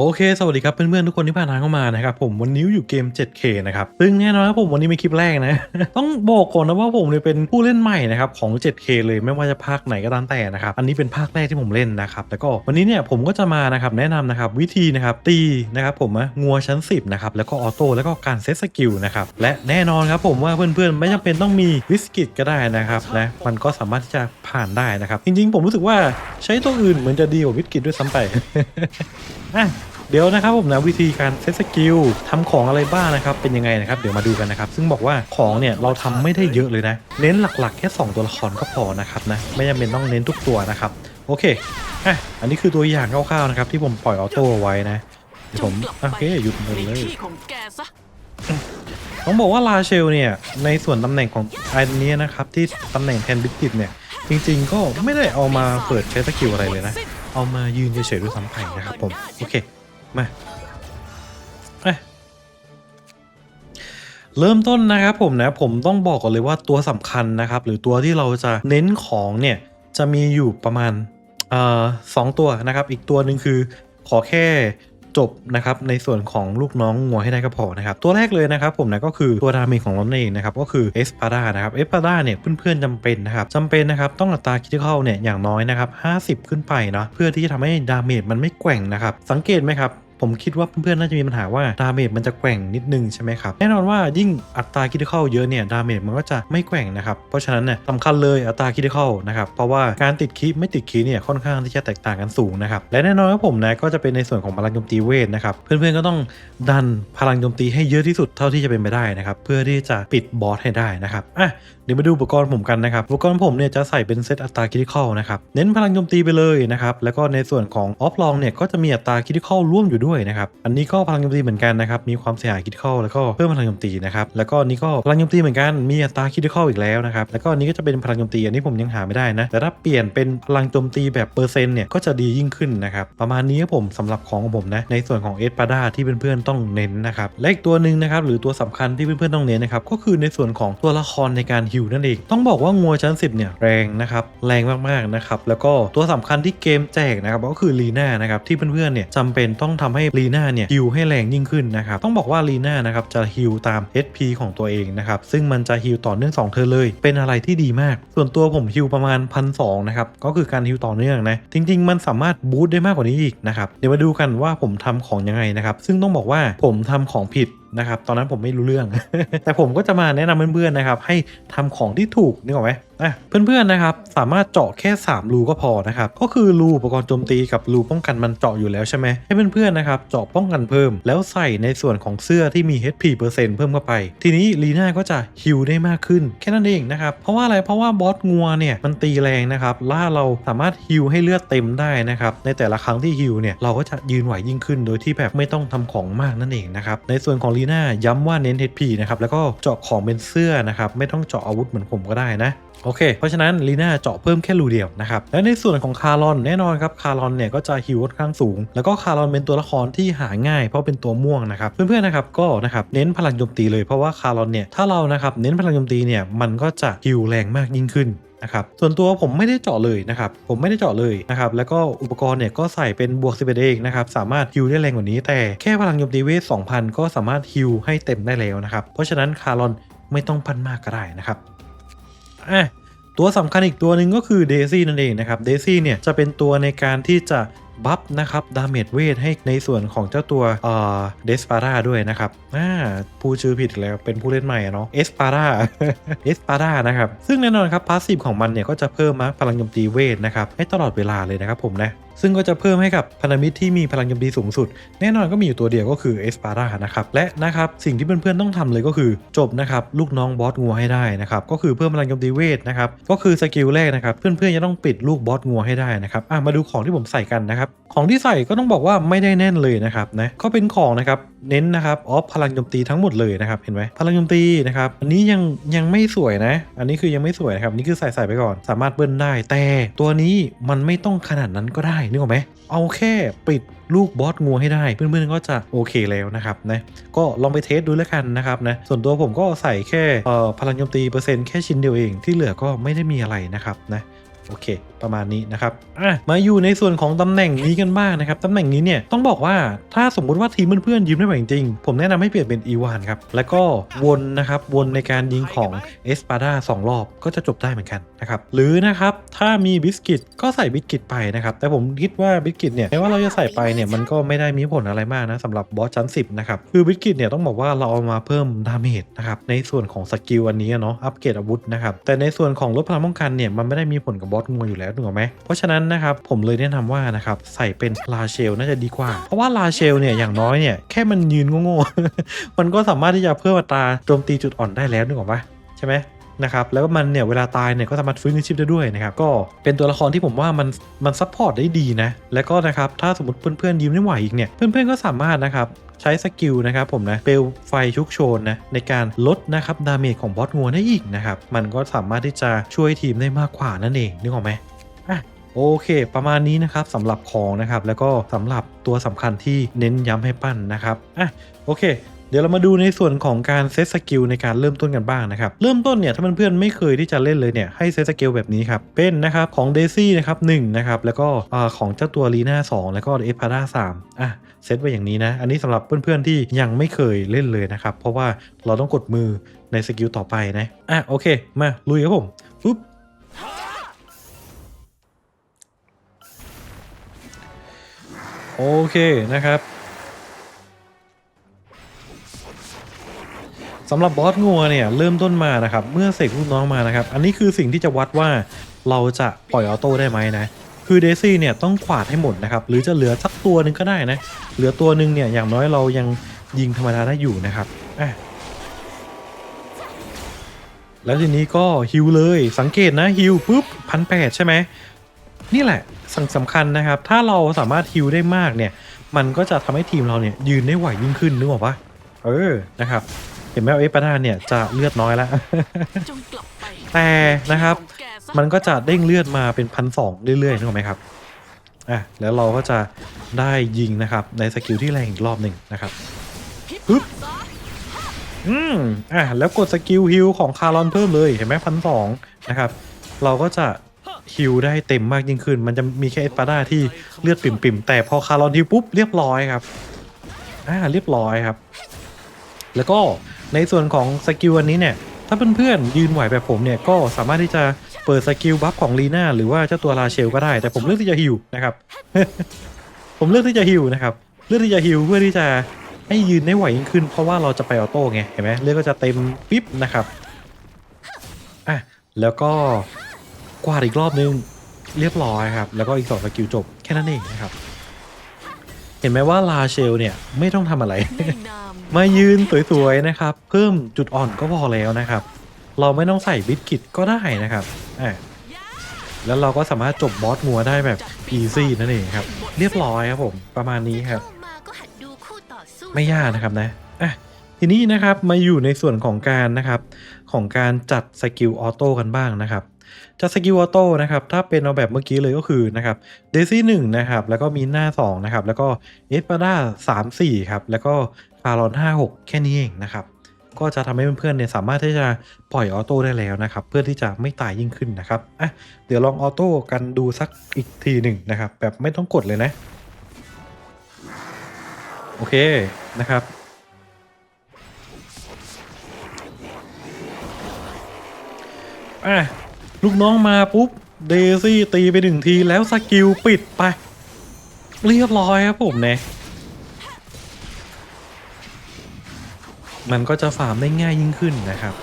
โอเค สวัสดีครับเพื่อนๆทุกคนที่ผ่านทางเข้ามานะครับผมวันนี้อยู่เกม 7K นะครับซึ่งแน่นอนครับผมวันนี้เป็นคลิปแรกนะ ต้องบอกก่อนนะว่าผมเนี่ยเป็นผู้เล่นใหม่นะครับของ 7K เลยไม่ว่าจะภาคไหนก็ตามแต่นะครับอันนี้เป็นภาคแรกที่ผมเล่นนะครับแล้วก็วันนี้เนี่ยผมก็จะมานะครับแนะนำนะครับวิธีนะครับตีนะครับผมนะงัวชั้น 10นะครับแล้วก็ออโต้แล้วก็การเซตสกิลนะครับและแน่นอนครับผมว่าเพื่อนๆไม่จำเป็นต้องมีวิสกิตก็ได้นะครับนะมันก็สามารถที่จะผ่านได้นะครับจริงๆ ผมรู้สึกว่าใช้ตัวอื่นเหมือนจะดีกว่าวิสกิตด้วยซ้ำไปอะ เดี๋ยวนะครับผมนะวิธีการเซตสกิลทำของอะไรบ้างนะครับเป็นยังไงนะครับเดี๋ยวมาดูกันนะครับซึ่งบอกว่าของเนี่ยเราทำไม่ได้เยอะเลยนะ เน้นหลักๆ แค่ 2 ตัวละครก็พอนะครับนะไม่จำเป็นต้องเน้นทุกตัวนะครับโอเคอะอันนี้คือตัวอย่างคร่าวๆนะครับที่ผมปล่อยออโต้ไว้นะเดี๋ยวผมโอเคหยุดหมดเลยต้องบอกว่าลาเชลเนี่ยในส่วนตำแหน่งของอันนี้นะครับที่ตำแหน่งแทนบิกติดเนี่ยจริงๆก็ไม่ได้เอามาเปิดใช้สกิลอะไรเลยนะ เอามายืนเฉยๆด้วยซ้ำไปนะครับผม โอเค มาเริ่มต้นนะครับผมนะผมต้องบอกก่อนเลยว่าตัวสำคัญนะครับ หรือตัวที่เราจะเน้นของเนี่ยจะมีอยู่ประมาณสองตัวนะครับ อีกตัวหนึ่งคือขอแค่ จบนะครับในส่วนของลูกน้องงัวให้ได้ก็พอนะครับตัวแรกเลยนะครับผมนะก็คือตัวดาเมจของรถเองนะครับก็คือเอสพาร่านะครับเอสพาร่าเนี่ยเพื่อนๆจำเป็นนะครับจำเป็นนะครับต้องอัตราคิดเข้าเนี่ยอย่างน้อยนะครับ50 ขึ้นไปเนาะเพื่อที่จะทำให้ดาเมจมันไม่แกว่งนะครับสังเกตไหมครับ ผมคิดว่าเพื่อนๆน่าจะมีปัญหาว่าดาเมจมันจะแกว่งนิดนึงใช่ไหมครับแน่นอนว่ายิ่งอัตราคิดเข้าเยอะเนี่ยดาเมจมันก็จะไม่แกว่งนะครับเพราะฉะนั้นเนี่ยสำคัญเลยอัตราคิดเข้านะครับเพราะว่าการติดคีไม่ติดคีเนี่ยค่อนข้างที่จะแตกต่างกันสูงนะครับและแน่นอนครับผมนะก็จะเป็นในส่วนของพลังโจมตีเวทนะครับเพื่อนๆก็ต้องดันพลังโจมตีให้เยอะที่สุดเท่าที่จะเป็นไปได้นะครับเพื่อที่จะปิดบอสให้ได้นะครับอะเดี๋ยวมาดูอุปกรณ์ผมกันนะครับอุปกรณ์ผมเนี่ยจะใส่เป็นเซตอัตราคิดเข้านะครับเน้นพลังโจมตีไปเลยนะครับแล้วก็ในส่วนของออฟลองเนี่ยก็จะมีอัตราคิดเข้าร่วมอยู่ด้วยนะครับอันนี้ก็พลังโจมตีเหมือนกันนะครับมีความเสียหายคิดเข้าแล้วก็เพิ่มพลังโจมตีนะครับแล้วก็อันนี้ก็พลังโจมตีเหมือนกันมีอัตราคิดเข้าอีกแล้วนะครับแล้วก็อันนี้ก็จะเป็นพลังโจมตีอันนี้ผมยังหาไม่ได้นะแต่ถ้าเปลี่ยนเป็นพลังโจมตีแบบเปอร์เซ็นต์เนี่ยก็จะดียิ่งขึ้นนะครับประมาณนี้ครับผมสำหรับของผมนะในส่วนของเอสปาดาที่เพื่อนๆต้องเน้นนะครับและอีกตัวหนึ่งนะครับหรือตัวสำคัญที่เพื่อนๆต้องเน้นนะครับก็คือในส่วนของตัวละครในการฮิวนั่นเองต้องบอกว่างัวชั้น 10เนี่ยแรงนะครับแรงมากๆนะครับแล้วก็ตัวสำคัญที่เกมแจกนะครับก็คือลีน่านะครับที่เพื่อนๆเนี่ยจำเป็นต้องทำให้ลีน่าเนี่ยฮิวให้แรงยิ่งขึ้นนะครับต้องบอกว่าลีน่านะครับจะฮิวตาม HP ของตัวเองนะครับซึ่งมันจะฮิวต่อเนื่อง2เธอเลย เป็นอะไรที่ดีมาก ส่วนตัวผมฮิวประมาณพันสนะครับก็คือการฮิวต่อเนื่องนะจริง ๆ มันสามารถบูตได้มากกว่านี้อีกนะครับเดี๋ยวมาดูกันว่าผมทำของยังไงนะครับซึ่งต้องบอกว่าผมทำของผิดนะครับตอนนั้นผมไม่รู้เรื่อง แต่ผมก็จะมาแนะนำเพื่อนๆนะครับให้ทำของที่ถูกนึกออกไหม อะเพื่อนๆนะครับสามารถเจาะแค่ 3 รูก็พอนะครับก็คือรูอุปกรณ์โจมตีกับรูป้องกันมันเจาะอยู่แล้วใช่ไหมให้เพื่อนๆนะครับเจาะป้องกันเพิ่ม แล้วใส่ในส่วนของเสื้อที่มี HP เปอร์เซ็นต์เพิ่มเข้าไป ทีนี้ลีน่าก็จะฮิลได้มากขึ้นแค่นั้นเองนะครับเพราะว่าอะไรเพราะว่าบอสงัวเนี่ยมันตีแรงนะครับล่าเราสามารถฮิลให้เลือดเต็มได้นะครับในแต่ละครั้งที่ฮิลเนี่ยเราก็จะยืนไหวยิ่งขึ้น โดยที่แบบไม่ต้องทำของมากนั่นเองนะครับในส่วนของลีน่าย้ำว่าเน้น HP นะครับแล้วก็เจาะของเป็นเสื้อนะครับไม่ต้องเจาะอาวุธเหมือนผมก็ได้นะโอเค เพราะฉะนั้นลีน่าเจาะเพิ่มแค่รูเดียวนะครับ และในส่วนของคารอนแน่นอนครับคารอนเนี่ยก็จะฮิวค่อนข้างสูง แล้วก็คารอนเป็นตัวละครที่หาง่าย เพราะเป็นตัวม่วงนะครับ เพื่อนๆนะครับก็นะครับเน้นพลังโจมตีเลยเพราะว่าคารอนเนี่ยถ้าเรานะครับเน้นพลังโจมตีเนี่ยมันก็จะฮิวแรงมากยิ่งขึ้นนะครับส่วนตัวผมไม่ได้เจาะเลยนะครับผมไม่ได้เจาะเลยนะครับแล้วก็อุปกรณ์เนี่ยก็ใส่เป็นบวก11เองนะครับสามารถฮิวได้แรงกว่านี้ แต่แค่พลังโจมตีเวท2,000 ก็สามารถฮิวให้เต็มได้แล้วนะครับเพราะฉะนั้นคารอนไม่ต้องพันมากก็ได้นะครับ อะตัวสำคัญอีกตัวหนึ่งก็คือเดซี่นั่นเองนะครับเดซี่เนี่ยจะเป็นตัวในการที่จะบัฟนะครับดาเมจเวทให้ในส่วนของเจ้าตัวเออเดสปาร่าด้วยนะครับอ่าผู้ชื่อผิดแล้วเป็นผู้เล่นใหม่เนาะเอสปาร่าเอสปาร่านะครับซึ่งแน่นอนครับพาสซีฟของมันเนี่ยก็จะเพิ่มมาพลังโจมตีเวทนะครับให้ตลอดเวลาเลยนะครับผมนะ ซึ่งก็จะเพิ่มให้กับพันธมิตรที่มีพลังโจมตีสูงสุด แน่นอนก็มีอยู่ตัวเดียวก็คือเอสปาร่านะครับและนะครับสิ่งที่เพื่อนๆต้องทำเลยก็คือจบนะครับลูกน้องบอสงัวให้ได้นะครับก็คือเพิ่มพลังโจมตีเวทนะครับก็คือสกิลแรกนะครับเพื่อนๆจะต้องปิดลูกบอสงัวให้ได้นะครับอะมาดูของที่ผมใส่กันนะครับของที่ใส่ก็ต้องบอกว่าไม่ได้แน่นเลยนะครับนะก็เป็นของนะครับเน้นนะครับออฟพลังโจมตีทั้งหมดเลยนะครับเห็นไหมพลังโจมตีนะครับอันนี้ยังยังไม่สวยนะ อันนี้คือยังไม่สวยนะครับนี่คือใส่ใส่ไปก่อน สามารถเบิ้ลได้ แต่ตัวนี้มันไม่ต้องขนาดนั้นก็ได้นึกออกไหมเอาแค่ปิดลูกบอสงัวให้ได้ เพื่อนๆก็จะโอเคแล้วนะครับนะก็ลองไปเทสดูแล้วกันนะครับนะส่วนตัวผมก็ใส่แค่พลังโจมตีเปอร์เซ็นต์แค่ชิ้นเดียวเองที่เหลือก็ไม่ได้มีอะไรนะครับนะ โอเค ประมาณนี้นะครับอะมาอยู่ในส่วนของตำแหน่งนี้กันบ้างนะครับตำแหน่งนี้เนี่ยต้องบอกว่าถ้าสมมุติว่าทีมเพื่อนๆยืมไม่ไหวจริงๆผมแนะนำให้เปลี่ยนเป็นอีวานครับแล้วก็วนนะครับวนในการยิงของเอสปาดาสองรอบก็จะจบได้เหมือนกันนะครับหรือนะครับถ้ามีบิสกิตก็ใส่บิสกิตไปนะครับแต่ผมคิดว่าบิสกิตเนี่ยแม้ว่าเราจะใส่ไปเนี่ยมันก็ไม่ได้มีผลอะไรมากนะสำหรับบอสชั้น10นะครับคือบิสกิตเนี่ยต้องบอกว่าเราเอามาเพิ่มดาเมจนะครับในส่วนของสกิลอันนี้อะเนาะอัปเกรดอาวุธนะครับแต่ในส่วนของลดพลังป้องกันเนี่ยมันไม่ได้มีผลกับบอสงูอยู่แล้วถูกไหมเพราะฉะนั้นนะครับผมเลยแนะนำว่านะครับใส่เป็นลาเชลน่าจะดีกว่า เพราะว่าลาเชลเนี่ยอย่างน้อยเนี่ยแค่มันยืนโง่ๆมันก็สามารถที่จะเพิ่มอัตราโจมตีจุดอ่อนได้แล้วนึกออกปะใช่ไหม นะครับแล้วมันเนี่ยเวลาตายเนี่ยก็สามารถฟื้นคืนชีพได้ด้วยนะครับก็เป็นตัวละครที่ผมว่ามันมันซัพพอร์ตได้ดีนะแล้วก็นะครับถ้าสมมติเพื่อนๆยืมไม่ไหวอีกเนี่ยเพื่อนๆก็สามารถนะครับใช้สกิลนะครับผมนะเปลวไฟชุกโชนนะในการลดนะครับดาเมจของบอสงัวได้อีกนะครับมันก็สามารถที่จะช่วยทีมได้มากกว่านั่นเองนึกออกไหมอะโอเค ประมาณนี้นะครับสำหรับของนะครับแล้วก็สำหรับตัวสำคัญที่เน้นย้ำให้ปั้นนะครับอะโอเค เดี๋ยวเรามาดูในส่วนของการเซตสกิลในการเริ่มต้นกันบ้างนะครับ เริ่มต้นเนี่ยถ้าเพื่อนๆไม่เคยที่จะเล่นเลยเนี่ยให้เซตสกิลแบบนี้ครับ เป็นนะครับของเดซี่นะครับหนึ่งนะครับแล้วก็ของเจ้าตัวลีน่าสองแล้วก็เอพาร่าสามอะเซตไว้อย่างนี้นะ อันนี้สำหรับเพื่อนๆที่ยังไม่เคยเล่นเลยนะครับ เพราะว่าเราต้องกดมือในสกิลต่อไปนะอะโอเค มาลุยครับผมปุ๊บโอเคนะครับ สำหรับบอสงัวเนี่ยเริ่มต้นมานะครับเมื่อเสกลูกน้องมานะครับ อันนี้คือสิ่งที่จะวัดว่าเราจะปล่อยออโต้ได้ไหมนะ คือเดซี่เนี่ยต้องขวาดให้หมดนะครับ หรือจะเหลือสักตัวหนึ่งก็ได้นะ เหลือตัวหนึ่งเนี่ยอย่างน้อยเรายังยิงธรรมดาได้อยู่นะครับอะแล้วทีนี้ก็ฮิวเลยสังเกตนะฮิวปุ๊บพันแปดใช่ไหมนี่แหละสิ่งสำคัญนะครับ ถ้าเราสามารถฮิลได้มากเนี่ย มันก็จะทำให้ทีมเราเนี่ยยืนได้ไหวยิ่งขึ้นนึกออกปะเออนะครับ เห็นไหมว่าเอฟปาดาเนี่ยจะเลือดน้อยแล้วจงกลับไปแต่นะครับของแกซะมันก็จะเด้งเลือดมาเป็นพันสองเรื่อยๆนึกออกไหมครับอะแล้วเราก็จะได้ยิงนะครับ ในสกิลที่แรงอีกรอบหนึ่งนะครับพิษปึ๊บซะอืมอะแล้วกดสกิลฮิลของคารอนเพิ่มเลยเห็นไหมพันสองนะครับ เราก็จะฮิลได้เต็มมากยิ่งขึ้น มันจะมีแค่เอสปาดาที่เลือดปิ่มๆ แต่พอคารอนฮิลปุ๊บเรียบร้อยครับอ่าเรียบร้อยครับ แล้วก็ในส่วนของสกิลอันนี้เนี่ยถ้าเพื่อนๆยืนไหวแบบผมเนี่ยก็สามารถที่จะเปิดสกิลบัฟของลีน่าหรือว่าเจ้าตัวราเชลก็ได้ แต่ผมเลือกที่จะฮิลนะครับ ผมเลือกที่จะฮิลนะครับ เลือกที่จะฮิลเพื่อที่จะให้ยืนได้ไหวยิ่งขึ้น เพราะว่าเราจะไปออโต้ไงเห็นไหมเลือดก็จะเต็มปิ๊บนะครับอะแล้วก็กวาดอีกรอบนึงเรียบร้อยครับ แล้วก็อีกสองสกิลจบแค่นั้นเองนะครับ เห็นไหมว่าลาเชลเนี่ยไม่ต้องทำอะไร มายืนสวยๆนะครับ เพิ่มจุดอ่อนก็พอแล้วนะครับ เราไม่ต้องใส่บิสกิตก็ได้นะครับอะแล้วเราก็สามารถจบบอสงัวได้แบบอีซี่นั่นเองครับ เรียบร้อยครับผมประมาณนี้ครับ ไม่ยากนะครับนะอะทีนี้นะครับมาอยู่ในส่วนของการนะครับของการจัดสกิลออโต้กันบ้างนะครับจัดสกิลออโต้นะครับถ้าเป็นเอาแบบเมื่อกี้เลยก็คือนะครับเดซี่หนึ่งนะครับแล้วก็มีหน้า2นะครับแล้วก็เอสปาด้าสามสี่ครับแล้วก็คารอนห้าหกแค่นี้เองนะครับ ก็จะทำให้เพื่อนๆเนี่ยสามารถที่จะปล่อยออโต้ได้แล้วนะครับ เพื่อที่จะไม่ตายยิ่งขึ้นนะครับอะเดี๋ยวลองออโต้กันดูสักอีกทีหนึ่งนะครับ แบบไม่ต้องกดเลยนะ โอเคนะครับอะลูกน้องมาปุ๊บเดซี่ตีไปหนึ่งทีแล้วสกิลปิดไป เรียบร้อยครับผมเนี่ย มันก็จะฟาร์มได้ง่ายยิ่งขึ้นนะครับ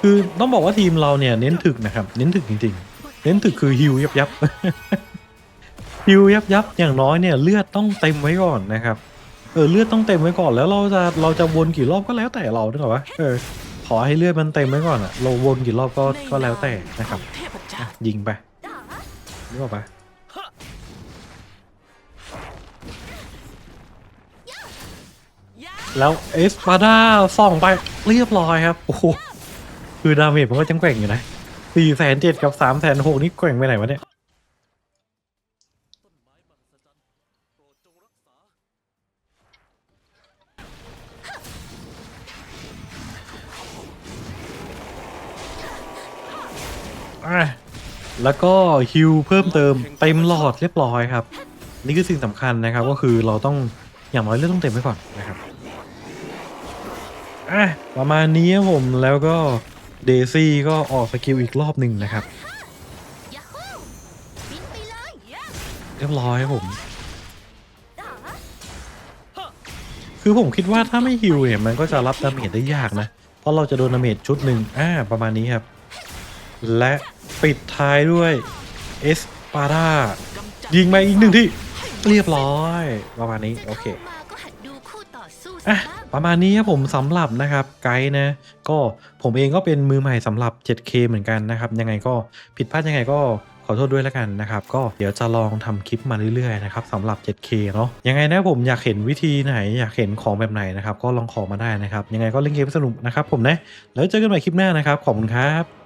คือต้องบอกว่าทีมเราเนี่ยเน้นถึกนะครับ เน้นถึกจริงๆ เน้นถึกคือฮิวยับยับฮิวยับยับอย่างน้อยเนี่ยเลือดต้องเต็มไว้ก่อนนะครับเออเลือดต้องเต็มไว้ก่อนแล้วเราจะเราจะวนกี่รอบก็แล้วแต่เราด้วยหรอวะเออขอให้เลือดมันเต็มไว้ก่อนอะเราวนกี่รอบก็ก็แล้วแต่นะครับยิงไปนึกออกปะ แล้วเอสปาดาส่องไปเรียบร้อยครับ โอ้โห คือดาเมจมันก็จังแกว่งอยู่นะสี่แสนเจ็ดกับสามแสนหกนี่แกว่งไปไหนวะเนี่ย แล้วก็ฮิวเพิ่มเติมเต็มหลอดเรียบร้อยครับ นี่คือสิ่งสำคัญนะครับ ก็คือเราต้องอย่างน้อยเลือดต้องเต็มไว้ก่อนนะครับ อะประมาณนี้ครับผมแล้วก็เดซี่ก็ออกสกิลอีกรอบหนึ่งนะครับเรียบร้อยครับผม คือผมคิดว่าถ้าไม่ฮิวเนี่ยมันก็จะรับดาเมจได้ยากนะ เพราะเราจะโดนดาเมจชุดหนึ่งอ่าประมาณนี้ครับ และปิดท้ายด้วยเอสปาดายิงมาอีกหนึ่งที่ เรียบร้อย ประมาณนี้ โอเคอะ ประมาณนี้ครับผมสำหรับนะครับไกด์นะ ก็ผมเองก็เป็นมือใหม่สำหรับ 7K เหมือนกันนะครับ ยังไงก็ผิดพลาดยังไงก็ขอโทษด้วยแล้วกันนะครับ ก็เดี๋ยวจะลองทำคลิปมาเรื่อยๆนะครับสำหรับ 7K เนาะยังไงนะผมอยากเห็นวิธีไหน อยากเห็นของแบบไหนนะครับ ก็ลองขอมาได้นะครับ ยังไงก็เล่นเกมสนุกนะครับผมนะ แล้วเจอกันใหม่คลิปหน้านะครับ ขอบคุณครับ